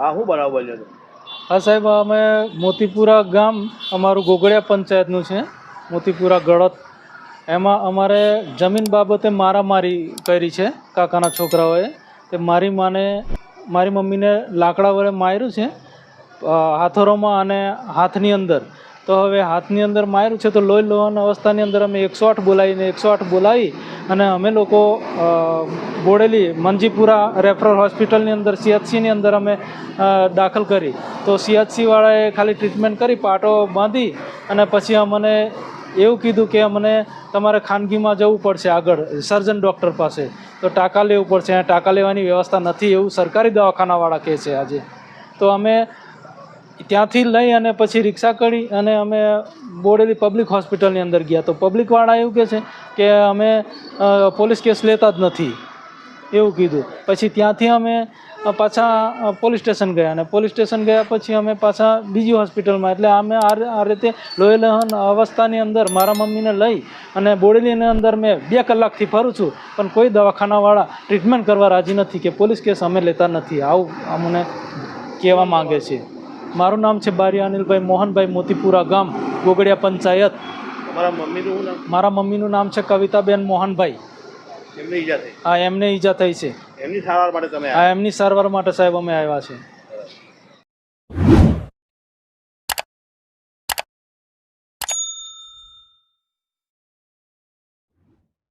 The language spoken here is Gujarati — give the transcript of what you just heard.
હા, હું બનાવ બન્યો હતો હા, સાહેબ, અમે મોતીપુરા ગામ, અમારું ગોગડિયા પંચાયતનું છે, મોતીપુરા ગળત. એમાં અમારે જમીન બાબતે મારામારી કરી છે, કાકાના છોકરાઓએ. તે મારી માને, મારી મમ્મીને લાકડા વડે માર્યું છે હાથોરોમાં અને હાથની અંદર. તો હવે હાથની અંદર માર્યું છે તો લોહી લોહાની અવસ્થાની અંદર અમે એકસો આઠ બોલાવીને એકસો આઠ બોલાવી અને અમે લોકો બોડેલી મંજીપુરા રેફરલ હોસ્પિટલની અંદર, સીએચસીની અંદર અમે દાખલ કરી. તો સીએચસીવાળાએ ખાલી ટ્રીટમેન્ટ કરી, પાટો બાંધી અને પછી અમને એવું કીધું કે અમને તમારે ખાનગીમાં જવું પડશે આગળ, સર્જન ડૉક્ટર પાસે. તો ટાંકા લેવું પડશે. અહીંયા ટાંકા લેવાની વ્યવસ્થા નથી એવું સરકારી દવાખાનાવાળા કહે છે આજે. તો અમે ત્યાંથી લઈ અને પછી રિક્ષા કરી અને અમે બોડેલી પબ્લિક હોસ્પિટલની અંદર ગયા. તો પબ્લિકવાળા એવું કહે છે કે અમે પોલીસ કેસ લેતા જ નથી. એવું કીધું. પછી ત્યાંથી અમે પાછા પોલીસ સ્ટેશન ગયા અને પોલીસ સ્ટેશન ગયા પછી અમે પાછા બીજી હોસ્પિટલમાં એટલે અમે આ રીતે લોહીલહન અવસ્થાની અંદર મારા મમ્મીને લઈ અને બોડેલીની અંદર મેં બે કલાકથી ફરું છું, પણ કોઈ દવાખાનાવાળા ટ્રીટમેન્ટ કરવા રાજી નથી કે પોલીસ કેસ અમે લેતા નથી. આવું અમને કહેવા માગે છે. મારું નામ છે બારી અનિલભાઈ મોહનભાઈ મોતીપુરા ગામ ગોગડિયા પંચાયત. મારા મમ્મીનું નામ? નામ છે કવિતાબેન મોહનભાઈ. એમને હા એમને ઈજા થઈ છે. એમની સારવાર માટે એમની સારવાર માટે સાહેબ અમે આવ્યા છે.